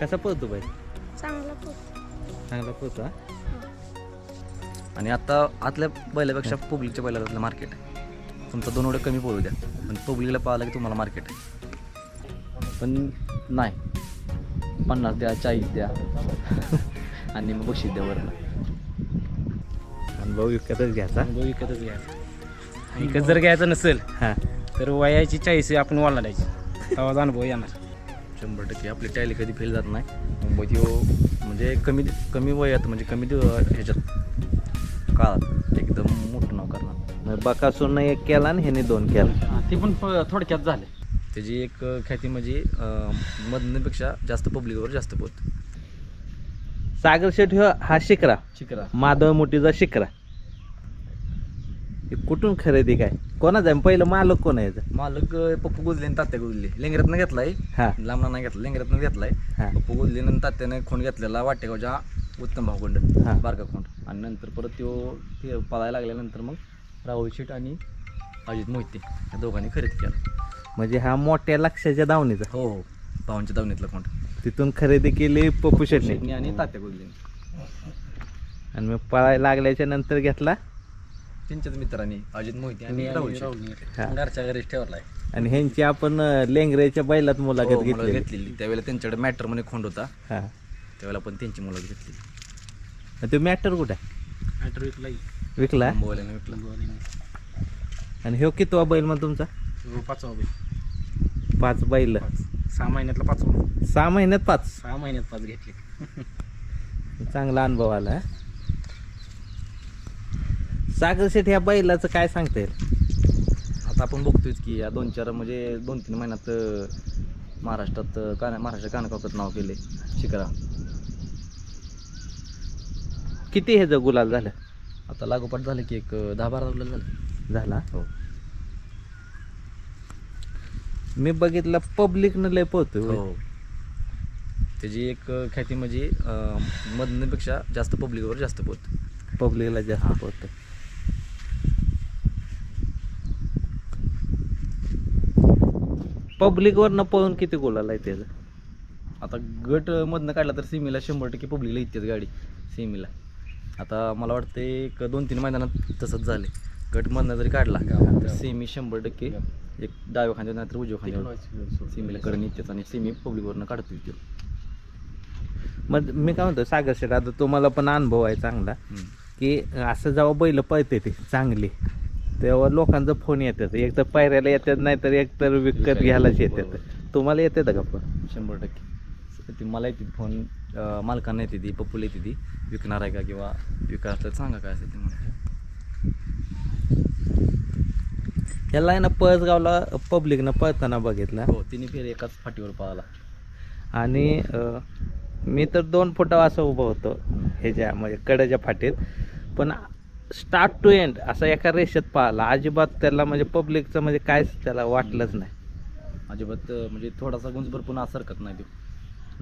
कसा पळतो बाई? चांगला पोत चांगला पळतो हा? आणि आता आतल्या बैलापेक्षा पब्लिकच्या बैलाला मार्केट आहे. तुमचा दोन एवढे कमी पळू द्या. पण पब्लिकला पाहिलं की तुम्हाला मार्केट आहे. पण नाही. पन्नास द्या चाळीस द्या. आणि मग बक्षीस द्या वरनं. अनुभव विकतच घ्यायचा. अनुभव विकतच घ्यायचा विकत जर घ्यायचं नसेल हां. तर वयाची चाळीस आपण वालायची तेव्हाच अनुभव येणार. शंभर टक्के. आपली टॅली कधी फेल जात नाही. मुंबईत यो म्हणजे कमी कमी वयात म्हणजे कमी ह्याच्यात काळात. एकदम मोठं नाव करणार. बकासूरनं एक केला आणि ह्याने दोन केला. ते पण थोडक्यात झाले. त्याची एक ख्याती म्हणजे मधनपेक्षा जास्त पब्लिकवर जास्त पोत. सागर शेठ हा शिकरा. शिकरा. माधव मोठीचा शिकरा. हे कुठून खरेदी काय? कोणाचा आहे? पहिलं मालक कोण आहे याचं? मालक अं, पप्पू गुजले आणि तात्या गुजले. लेंगऱ्यातनं घेतलाय. हा. लांबणा नाही घेतला लेंगऱ्यातनं घेतलाय. हा. पप्पू गुजले आणि तात्याने खोंड घेतलेला वाटेगावच्या उत्तम भावखंड हा. बारका खोंड आणि नंतर परत तो ते पळायला लागल्यानंतर मग राहुल शेठ आणि अजित मोहिते या दोघांनी खरेदी केला. म्हणजे हा मोठ्या लक्षाच्या दावणीचा. हो हो. भावांच्या दावणीतला खोंड तिथून खरेदी केली पप्पू शेटने. शेटणी आणि तात्या गुजले. आणि मग पळायला लागल्याच्या नंतर घेतला त्यांच्याच मित्रांनी अजित मोहिते आणि राहुल हा. घरच्या घरीच ठेवलाय. आणि ह्यांची आपण अं, लेंगऱ्याच्या बैलात हो, मुलाखत घेतली घेतलेली. त्यावेळेला त्यांच्याकडे मॅटर म्हणे खोंड होता. हा. त्यावेळेला पण त्यांची मुलाखत घेतली आणि तो मॅटर कुठं? आहे मॅटर विकलाय. विकला? मुंबईला विकला. आणि ह्यो कितवा बैल मग तुमचा? पाचवा बैल. पाच बैल. सहा महिन्यातला पाचवा. सहा महिन्यात पाच. सहा महिन्यात पाच घेतले. चांगला अनुभव आला हा. सागर शेठ ह्या बैलाचं काय सांगता येईल आता आपण बघतोयच की या दोन चार म्हणजे दोन तीन महिन्यात अं, महाराष्ट्रात अं, काना महाराष्ट्र कानाकोपऱ्यात नाव केले शिकरा किती ह्याचं गुलाल झालं? आता लागोपाठ झाले की एक अं, दहा बारा वर्ष झालं. झाला? हो. मी बघितलं पब्लिकनं लय पोहतोय होय. हो. त्याची एक अं, ख्याती म्हणजे अं, मधनपेक्षा जास्त पब्लिकवर जास्त पोत पब्लिकला जास्त पोहतोय. पब्लिकवरनं पळून किती गुलाल आहे त्याचं? आता गट मधनं काढला तर सेमीला शंभर टक्के पब्लिकला इतकेच गाडी सेमीला आता मला वाटतं एक दोन तीन मैदानात तसंच झाले गट मधनं जरी काढला तर सेमी शंभर टक्के एक डाव्या खांद्यावर नाहीतर उजव्या खांद्यावर सेमीला कडे निघतेच आणि सेमी पब्लिकवरनं काढतोय तो. मग मी काय म्हणतो सागर शेठ आता तुम्हाला पण अनुभव आहे चांगला. की असं जेव्हा बैल पळते ते चांगली तेव्हा लोकांचा फोन येतात. एक तर पायऱ्याला येतात नाही तर एक तर विकत घ्यायलाच येतात. तुम्हाला येतात का पण शंभर टक्के. ती मला येते फोन मालकांना येते ती पप्पूला येते ती. विकणार आहे का किंवा असलं तर सांगा काय असेल ते मला. याला आहे ना पळसगावला पब्लिकनं पळताना बघितला. हो तिने फेर एकाच फाटीवर पळाला. आणि मी तर दोन फुटा असं उभं होतो ह्याच्या म्हणजे कड्याच्या फाटीत. पण स्टार्ट टू एंड असं एका रेषेत पाहिला. अजिबात त्याला म्हणजे पब्लिकचं म्हणजे कायच त्याला वाटलंच नाही. अजिबात अं, म्हणजे थोडासा गुंजभर पुन्हा सरकत नाही तो.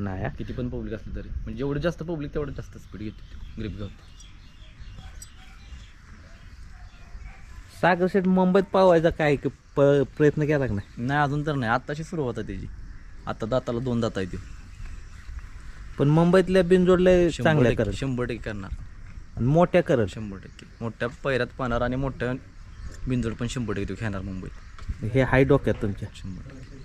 नाही हा. किती पण पब्लिक असलं तरी. म्हणजे जेवढं जास्त पब्लिक तेवढं जास्त स्पीड घेतो ग्रिप घेतो सागर शेठ मुंबईत पावायचा काय की प- प्रयत्न केला का नाही? नाही अजून तर नाही. आत्ताची सुरुवात आहे त्याची. आता दाताला दोन दात आहे ते. पण मुंबईतल्या बिनजोडल्या चांगल्या करत. शंभर टक्के करणार. आणि मोठ्या करत. शंभर टक्के. मोठ्या पैरात पाहणार आणि मोठ्या बिंजोड पण शंभर टक्के तो खेळणार मुंबईत. हे हाय डोक्यात तुमच्या. शंभर टक्के.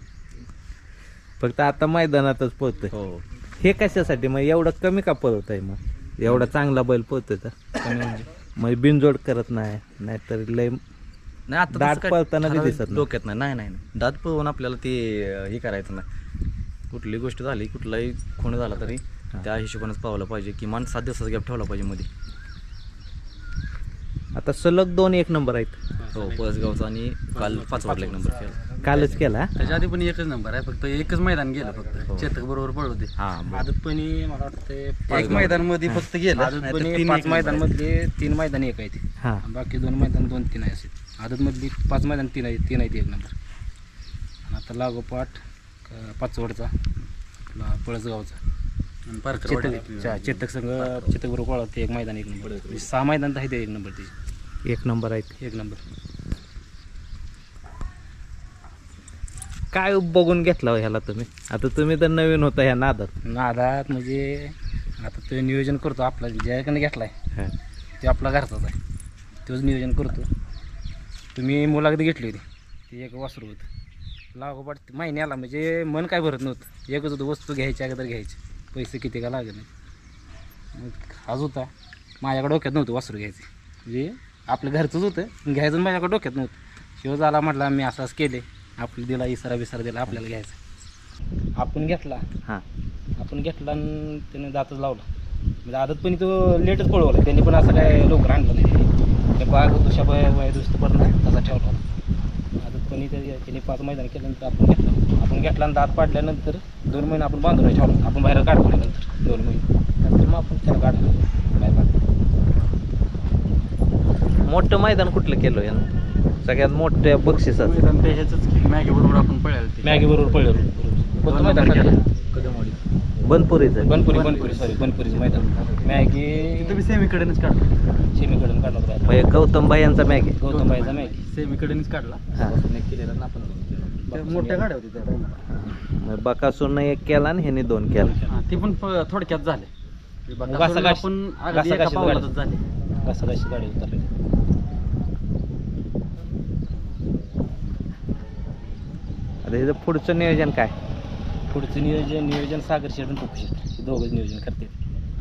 फक्त आता मैदानातच पळतोय. हो. हे कशासाठी? मग एवढं कमी का पळत आहे मग? एवढा चांगला बैल पळतोय तर. कमी म्हणजे? म्हणजे बिनजोड करत नाही नाहीतर लय नाही आता दात तसं काय पळताना बी ठराविक दिसत नाही. डोक्यात नाही. नाही नाही नाही. दात पळवून आपल्याला ते अं, हे करायचं नाही. कुठली गोष्ट झाली कुठलाही खूण झाला तरी त्या हिशोबानेच पावलं पाहिजे किमान सात दिवसाचा गॅप ठेवला पाहिजे मध्ये. आता सलग दोन एक नंबर आहेत. हो पळसगावचा आणि काल पाच वाटला एक नंबर केला. कालच केला? हा? त्याच्या आधी पण एकच नंबर आहे फक्त एकच मैदान गेलं हो. फक्त चेतक बरोबर हा बरं. आदतपणी मला वाटतं एक मैदानमध्ये फक्त गेलं आदतपणी पाच मैदान मधले तीन मैदान एक आहे ते हा. बाकी दोन मैदान दोन तीन आहे असे आदतमधली पाच मैदान तीन आहे तीन आहे ते एक नंबर. आणि आता लागोपाठ पाचवडचा आपला पळसगावचा. चेतक चा- चेतक संघ चेतक बरोबर पळत एक मैदान एक नंबर. म्हणजे सहा मैदान आहे ते एक नंबर ते एक नंबर आहेत. एक नंबर. काय बघून घेतला हो ह्याला तुम्ही? आता तुम्ही तर नवीन होता ह्या नादात. नादात म्हणजे आता तो नियोजन करतो आपला ज्याकडे घेतलाय हा. ते आपला घरचाच आहे. तोच नियोजन करतो. तुम्ही मुलाखत घेतली होती ते एक वासरू होतं लागोपाठ महिन्याला म्हणजे मन काय भरत नव्हतं. एकच होतं वस्तू घ्यायची अगोदर घ्यायची. पैसे किती का लागत नाही मग आज होता. माझ्याकडे डोक्यात नव्हतं वासरू घ्यायचे. म्हणजे आपलं घरचंच होतं. घ्यायचं माझ्याकडे डोक्यात नव्हतं. शिव झाला म्हटला मी असं असं केले आपलं दिला इसारा बिसारा दिला आपल्याला घ्यायचं. आपण घेतला. हां. आपण घेतला आणि त्याने दातच लावला. म्हणजे आदत पण तो लेटच पळवला. त्यांनी पण असं काय लवकर आणलं नाही. त्या बाग दुसऱ्या वय दुसरं नाही तसा ठेवला. आदत पण त्या- त्यांनी पाच मैदान केल्यानंतर आपण घेतला. आपण घेतला आणि दात पाडल्यानंतर दोन महिने आपण बांधून ठेवला. आपण बाहेर काढतो नंतर. दोन महिने. नंतर मग आपण त्याला काढलं. बाहेर काढलं मोठं मैदान कुठलं केलं यानं? सगळ्यात मोठ्या बक्षिसाचं मॅगी बरोबर आपण पळायला मॅगी बरोबर पळलं. कोणतं मैदान काढलं? कदमवाडी. बनपुरीचं बनपुरी बनपुरी. सॉरी बनपुरीचं मैदान. मॅगी सेमीकडेनच काढला. होता. म्हणजे गौतम यांचा मॅग. गौतम बाईचा मॅगी. सेमीकडेनच काढला. हा. केलेला ना आपण. मोठ्या गाड्या होती त्या time ला. बकासूरनं एक केला आणि ह्याने दोन केला. हा, ते पण प- थोडक्यात झाले. घासाघाशी- आपण अगदी एका पावलातच गाडी. झाले. कसं कशी गाडी उतरली आता ह्याचं पुढचं नियोजन काय? पुढचं नियोजन नियोजन सागर शेड पप्पू शेड हे दोघंच नियोजन करते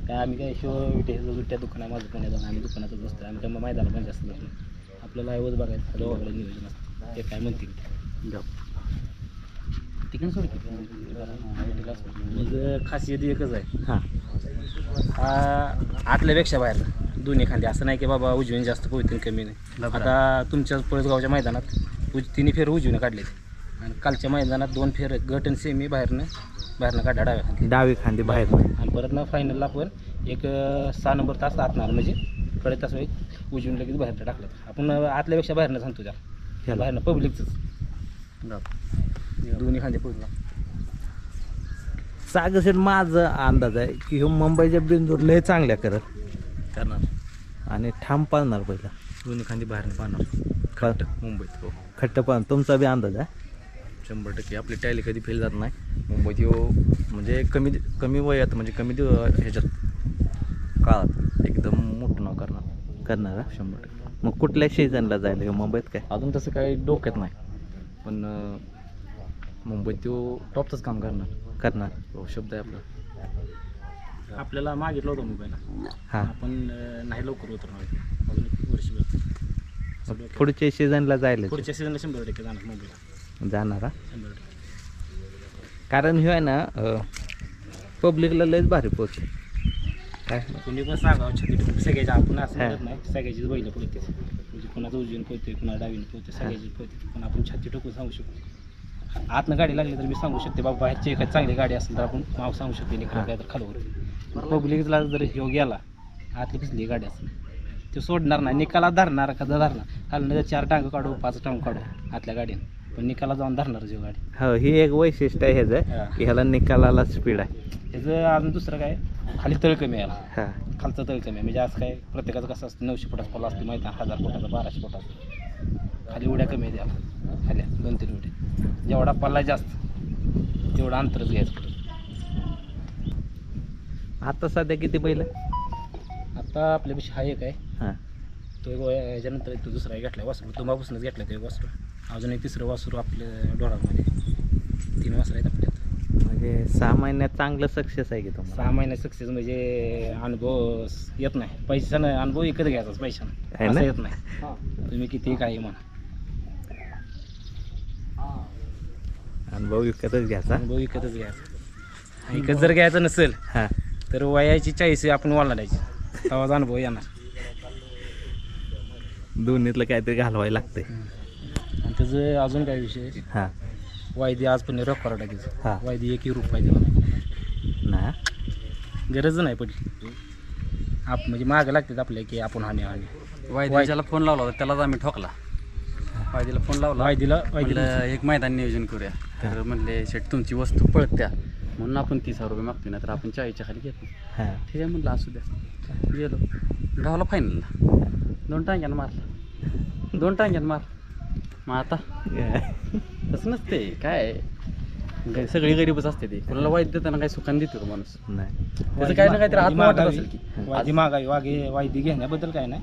काय आम्ही काय शिव विटे विट्या दुकान माझं पण आहे आम्ही दुकानातच बसतो आम्ही काय मैदानात पण जास्त बसलो आपल्याला ऐवज बघायचं दोघांकडे नियोजन असतं. ते काय म्हणतील. तिकडे सोड की. विटेला सोड. म्हणजे खासियत एकच आहे. हां. आतल्यापेक्षा बाहेर दोन्ही खांदे. असं नाही की बाबा उजवीने जास्त पोहतील कमी नाही. आता तुमच्या पळसगावच्या मैदानात उज तिन्ही फेर उजवीने काढले आणि कालच्या मैदानात दोन फेर गट आणि सेमी बाहेरनं बाहेरनं काढा डाव्या खांदी. डावी खांदी बाहेर आणि परत ना फायनलला पण एक अं, सहा नंबर तास आतणार. म्हणजे कडे तास एक उजवीन लगेच बाहेर टाकलं. आपण अं, आतल्यापेक्षा बाहेरनं सांगतो त्या ह्याला. बाहेरनं पब्लिकच दोन्ही खांदे पोहोचला सागरसेट माझा अंदाज आहे की ह्यो मुंबईच्या बिंदूर लय चांगल्या करत. करणार. आणि ठाम पाळणार पहिला. दोन्ही खांदी बाहेर पाहणार खट्ट. मुंबईत हो. खट्ट पाळ तुमचा बी अंदाज आहे? शंभर टक्के. आपली टॅली कधी फेल जात नाही. मुंबईत यो म्हणजे कमी कमी वयात म्हणजे कमी दिव ह्याच्यात काळात एकदम मोठं नाव करणार. करणार हा? शंभर टक्के. मग कुठल्या सीझनला जायला ह्यो मुंबईत काय? अजून तसं काही डोक्यात नाही. पण अं, मुंबईत तो टॉपचंच काम करणार. करणार. हो शब्द आहे आपला. आपल्याला मागितलं होतं मुंबईला. हां. आपण अं, नाही लवकर उतरणार. अजून एक वर्षभर पुढच्या सीझनला जायला पुढच्या सीझनला शंभर टक्के जाणार मुंबईला. जाणार हा? कारण ह्यो आहे ना पब्लिकला लयच भारी पोच काय? कोणी पण सांगावं छत्री ठोक सगळ्याच्या आपण असं हा. नाही सगळ्याचीच बैल पळते. म्हणजे कोणाचं उजवीन पळते कोणा डावीन पळते सगळ्याची पळते. पण आपण छाती टोकून सांगू शकतो. आतनं गाडी लागली तर मी सांगू शकते बाबा बाहेरची एखादी चांगली गाडी असेल तर आपण नाव सांगू शकते निघालं काय तर खालवर. पब्लिकला जर ह्यो गेला आतली कसली गाडी असेल तो सोडणार नाही. निकाला धरणार का धरणार? खालनं जर चार टांग काढू पाच टांग काढू आतल्या गाडीनं. पण निकाला जाऊन धरणार जो गाडी. हो ही एक वैशिष्ट्य आहे ह्याचं. हा. की ह्याला निकालाला स्पीड आहे. त्याचं अजून दुसरं काय? खाली तळ कमी यायला हा. खालचं तळ कमी आहे. म्हणजे आज काय प्रत्येकाचं कसं असतं नऊशे फुटाचा पल्ला असतो माहिती आहे? हजार फुटाचा बाराशे फुटाचा. खाली उड्या कमी आहे त्याला खाल्या दोन तीन उड्या. जेवढा पल्ला जास्त तेवढं अंतरच घ्यायचं आता सध्या किती बैल? आहे? आता आपल्यापेक्षा हा एक आहे. हां. तो एक ह्याच्यानंतर तो दुसरा एक घेतला वासरू. तुम्हापासूनच घेतला तो एक वासरू. अजून एक तिसरं वासरू आपल्या डोळामध्ये तीन वासरं आहेत आपल्यात. म्हणजे सहा महिन्यात चांगलं सक्सेस आहे की तुम्हाला? सहा महिने सक्सेस म्हणजे अनुभव येत नाही. पैशानं अनुभव विकत घ्यायचाच आहे पैशानं? असं येत नाही. तुम्ही किती काही म्हणा. अनुभव विकतच घ्यायचा? अनुभव विकतच घ्यायचा. विकत जर घ्यायचं नसेल हां. तर वयाची चाळीस आपण वालाडायची तेव्हाच अनुभव येणार. दोन्हीतलं काहीतरी घालवायला लागतंय. आणि त्याचं अजून काय विषय हां. वायदी आज पण रेकॉर्ड टाकायचं. हा. वायदी एकही रुपये दिला नाही. ना गरज नाही पडली. आप म्हणजे मागं लागतात आपल्या की आपण हानी हानी वायद्याला फोन लावला होता त्यालाच आम्ही ठोकला. वायदीला फोन लावला. वायदीला वायदीला म्हणलं एक मैदान नियोजन करूया. तर म्हणले शेट तुमची वस्तू पळत्या. म्हणून आपण तीस हजार रुपये मागतोय ना तर आपण चाळीसच्या खाली घेतो. हां. ठीक आहे म्हणलं असू द्या. गेलो. गावला फायनलला दोन टांग्यानं मारला. दोन टांग्यानं मार मग आता? तसं नसते काय? ग- सगळी गरीबच असते ते. कुणाला वाईट देताना काय सुखान देतो का माणूस. नाही. त्याचं काही ना काहीतरी वायदी आत्मा वाटत. असेल की. मागावी वागे वायदी घेण्याबद्दल काय नाही.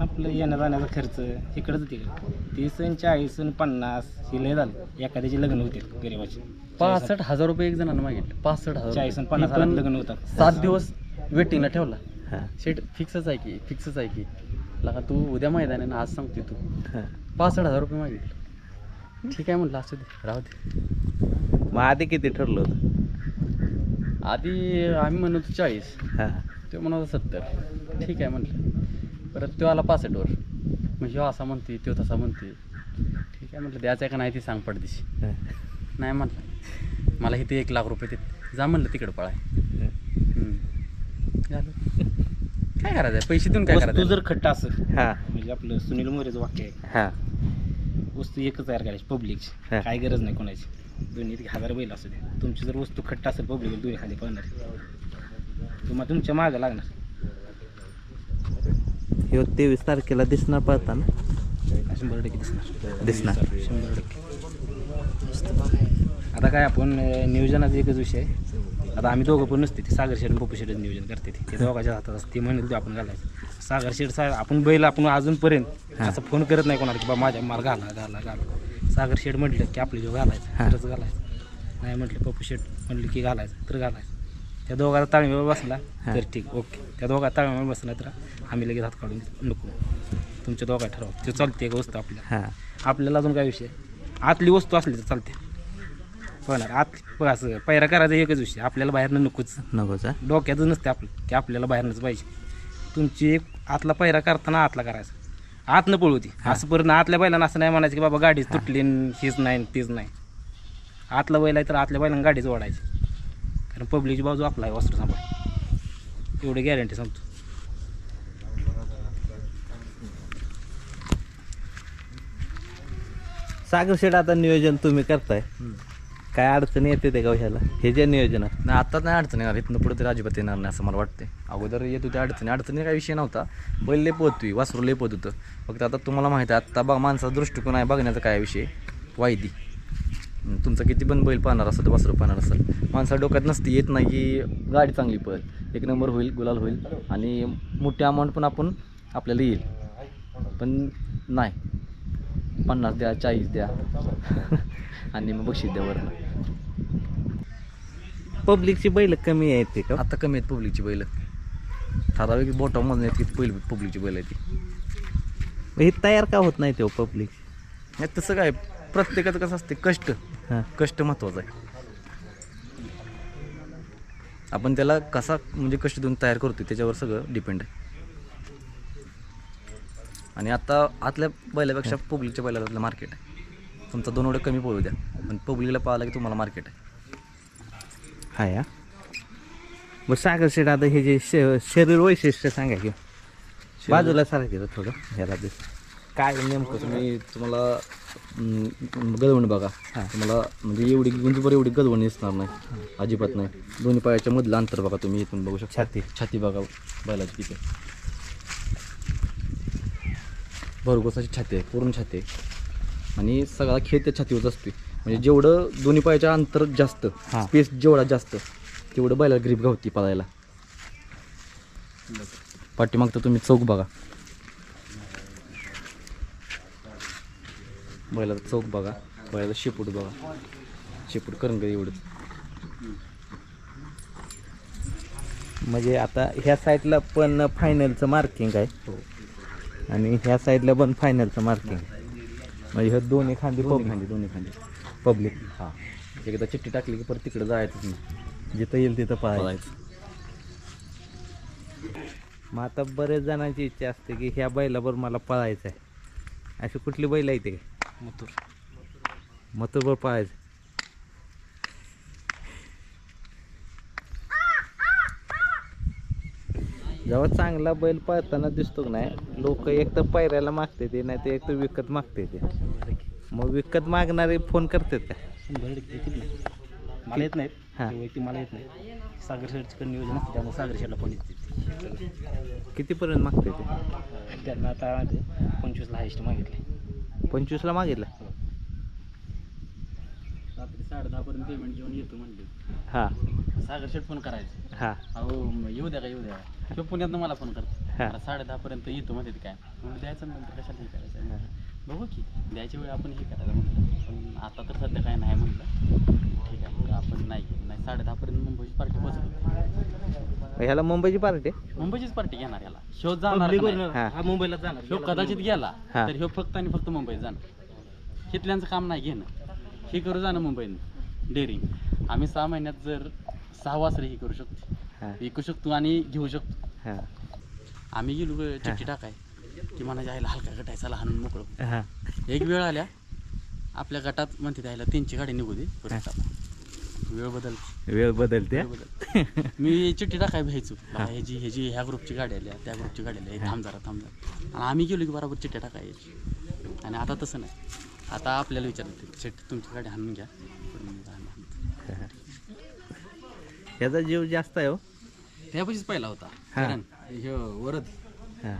आपलं येण्या जाण्याचा खर्च इकडंच तिकडे तीस आणि चाळीस आणि पन्नास हे लय झालं. एखाद्याचे लग्न होते गरीबाचे. पासष्ट हजार रुपये एक जणांना मागितले. पासष्ट हजार चाळीस आणि रुपये. पन्नास ती हजार पण लग्न होतात. सात दिवस वेटिंगला ठेवला. हां. शेट फिक्सच आहे की फिक्सच आहे की. लगा तू उद्या मैदान आहे ना आज सांगते तू. पासष्ट हजार रुपये मागितले. ठीक आहे म्हटलं असू दे. राहू दे. मग आधी किती ठरलं होतं? आधी आम्ही म्हणत होतो चाळीस. हां. तो म्हणत होता सत्तर. ठीक आहे म्हटलं. परत तो आला पासष्टवर मग ह्यो असा म्हणते तो तसा म्हणते ठीक आहे म्हटलं द्यायचं आहे का नाही ती सांग पडदिशी. हां. नाही म्हटलं. मला इथे एक लाख रुपये देत जा म्हणलं तिकडं पळाय. हम्म. झालं. काय करायचं? पैसे देऊन काय वस्तू करायचं? जर खट्टा असेल हां. म्हणजे आपलं सुनील मोरेचं वाक्य आहे. हां. वस्तू एकच तयार करायची पब्लिकची हा. काय गरज नाही कोणाची. दोन्ही हजार बैल असू दे. तुमची जर वस्तू खट्ट असेल पब्लिक दोन्ही खाली पळणार. तुम्हाला तुमच्या मागं लागणार. ह्यो तेवीस तारखेला दिसणार पळताना. शंभर टक्के दिसणार. दिसणार. शंभर टक्के. आता काय आपण अं, नियोजनाचा एकच विषय आहे. आता आम्ही दोघं पण नसते ते सागर शेड आणि पप्पू शेडच नियोजन करते ते. ते दोघांच्या हातात असते ते म्हणेल ते आपण घालायचं. सागर शेड सा आपण बैल आपण अजूनपर्यंत असं फोन करत नाही कोणाला की बा माझ्या माल घाला घाला घाला. सागर शेड म्हटलं की आपली जो घालायचं. तरच घालायचं. नाही म्हटलं पप्पू शेड म्हटलं की घालायचं तर घालायचं. त्या दोघांचा ताळमेळ बसला. तर ठीक ओके. त्या दोघा ताळमेळ बसला तर आम्ही लगेच हात काढून नको. तुमच्या दोघा ठरवा ते चालते एक वस्तू आपल्याला हां. आपल्याला अजून काय विषय? आतली वस्तू असली तर चालते. पण आत प- असं पैरा करायचा एकच विषय. आपल्याला बाहेरनं नकोच. नकोचा डोक्यातच नसते आपलं ते आपल्याला बाहेरनंच पाहिजे. तुमची एक आतला पैरा करताना आतला करायचा. आत न पळवती असं परत आतल्या बैलांना असं नाही म्हणायचं की बाबा गाडीच तुटली न हीच नाही न तीच नाही. आतला बैल आहे तर आतल्या बैलांना गाडीच ओढायची. कारण पब्लिकची बाजू आपला आहे वस्त्र सांभाळ. एवढी गॅरंटी सांगतो. सागर शेड आता नियोजन तुम्ही करताय. काय अडचण येते ते का ह्याला हे जे नियोजन. आहे नाही आता नाही अडचण येणार. इथनं पुढे तरी अजिबात येणार नाही असं मला वाटते अगोदर येत होते अडचणी. अडचणी काही विषय नव्हता. बैल लेप होती वासरू लेप होतं. फक्त आता तुम्हाला माहिती आहे आत्ता बघ माणसाचा दृष्टिकोन आहे बघण्याचा काय विषय? वायदी. तुमचा किती पण बैल पाहणार असेल तर वासरू पाहणार असेल. माणसा डोक्यात नसते येत नाही की गाडी चांगली पळेल. एक नंबर होईल गुलाल होईल. आणि मोठी अमाऊंट पण आपण आपल्याला येईल. पण नाही. पन्नास द्या चाळीस द्या. आणि मग बक्षीस द्या वरनं. पब्लिकची बैल कमी येते का? आता कमी आहेत पब्लिकची बैल. ठराविक बोटा मधून आहेत की पहिली पब्लिकची बैल आहे ती. हे तयार का होत नाही ते पब्लिक? नाही तसं काय प्रत्येकाचं कसं असते कष्ट. हां. कष्ट महत्वाचं आहे. आपण त्याला कसा म्हणजे कष्ट देऊन तयार करतो त्याच्यावर सगळं डिपेंड आहे. आणि आता आतल्या बैलापेक्षा पब्लिकच्या बैलाला मार्केट आहे. तुमचा दोन एवढं कमी पळू द्या. पण पब्लिकला पाहिलं की तुम्हाला मार्केट आहे. हा? या मग सागर शेड आता हे जे श- शरीर वैशिष्ट्य सांगा की. बाजूला सारखं थोडं. ह्याला दिस काय नेमकं तुम्ही तुम्हाला अं, गजवण बघा. हां. तुम्हाला म्हणजे एवढी गुंजभर एवढी गजवण दिसणार नाही. अजिबात नाही. दोन्ही पायाच्या मधलं अंतर बघा तुम्ही इथून बघू शकता. छाती. छाती बघा बैलाची किती. भरघोसाची छाती आहे पूर्ण छाती आहे. आणि सगळा खेळ त्या छातीवरच असतोय. म्हणजे जेवढं दोन्ही पायाच्या अंतर जास्त हां. स्पेस जेवढा जास्त तेवढं बैलाला ग्रीप गावती पळायला. पाठीमागचं तुम्ही चौक बघा. बैलाचा चौक बघा. बैलाचा शेपूट बघा. शेपूट करंग एवढंच म्हणजे आता ह्या साईडला पण फायनलचं मार्किंग आहे हो. आणि ह्या साईडला पण फायनलचं मार्किंग म्हणजे ह्या दोन्ही खांदी खांदी दोन्ही खांदी. पब्लिक हां. एकदा चिठ्ठी टाकली की परत तिकडे जायचंच नाही. जिथं येईल तिथं पाहायचं. पळायचं मग आता बरेच जणांची इच्छा असते की ह्या बैलाबरोबर मला पळायचं आहे अशी कुठली बैल आहे ते? मथुर. मथुरभर पळायचं जेव्हा चांगला बैल पळताना दिसतो की नाही लोक एक तर पायऱ्याला मागते ते नाही तर एक तर विकत मागते ते. मग विकत मागणारे फोन करतात का? मला येत नाहीत. हां. ते वैयक्तिक मला येत नाही सागर शेडचं नियोजन असतं त्यामुळे सागर शेडला पण येते कितीपर्यंत मागते ते? त्यांना आता पंचवीसला हायस्ट मागितले. पंचवीसला मागितला? साडे दहापर्यंत पेमेंट घेऊन येतो म्हणले. हां. सागर शेट फोन करायचं. हां. अहो येऊ द्या का येऊ द्या. किंवा पुण्यातनं मला फोन करतो. हा. साडे दहापर्यंत येतो म्हणते ते काय? म्हणून द्यायचं नंतर कशाला हे करायचं? बघू की द्यायच्या वेळी आपण हे करायचं म्हटलं. पण आता तर सध्या काय नाही म्हटलं. ठीक आहे मग आपण नाही नाही साडे दहापर्यंत मुंबईची पार्टी पोहोचतो ह्याला मुंबईची पार्टी मुंबईचीच पार्टी घेणार याला. शो जाणार नाही? हां. हा मुंबईला जाणार. ह्यो कदाचित गेला हा. तर ह्यो फक्त आणि फक्त मुंबईत जाणार. इथल्यांचं काम नाही घेणं. हे करू जाणं मुंबईत डेअरिंग आम्ही सहा महिन्यात जर सहा वासरे ही करू शकतो. विकू शकतो आणि घेऊ शकतो. आम्ही गेलो चिठ्ठी टाकाय. की म्हणा जायला हलका गटायचा लहान मोकळं. एक वेळ आल्या आपल्या गटात म्हणते त्याला त्यांची गाडी निघू दे. वेळ बदल वेळ बदलते? वेळ बदल मी चिठ्ठी टाकाय भ्यायचो. ह्याची ह्याची ह्या ग्रुपची गाडी आल्या त्या ग्रुपची गाडी आल्या थांब जरा थांब जरा. आणि आम्ही गेलो की बरोबर चिठ्ठ्या टाकायची. आणि आता तसं नाही. आता आपल्याला विचारलं चिठ्ठी तुमची गाडी हाणून घ्या पण मग आम्ही हाणतो. ह्याचा जीव जास्त आहे हो. त्यापाशीच पहिला होता. हा. कारण ह्यो वरद. हां.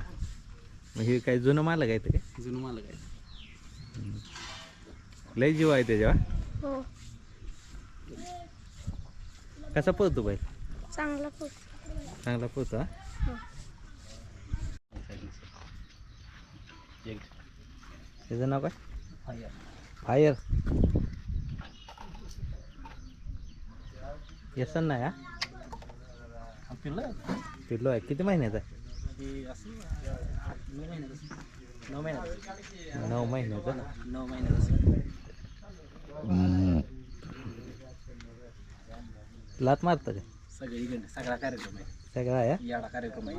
मग हे काय जुनं मालक आहे ते काय? जुनं मला काय लय जीव आहे त्याच्यावर. हो. कसा पळतो बाई चांगला पोहोच चांगला पळतो हा? हो. त्याचं नाव काय? फायर. व्यसन नाही हा पिल्लो पिल्लो आहे. किती महिन्याचा आहे? असं नऊ महिन्यात नऊ महिन्यात नऊ महिन्याचा लात मारतं का? सगळीकडे सगळा कार्यक्रम आहे. सगळा आहे? हा? याडा कार्यक्रम आहे.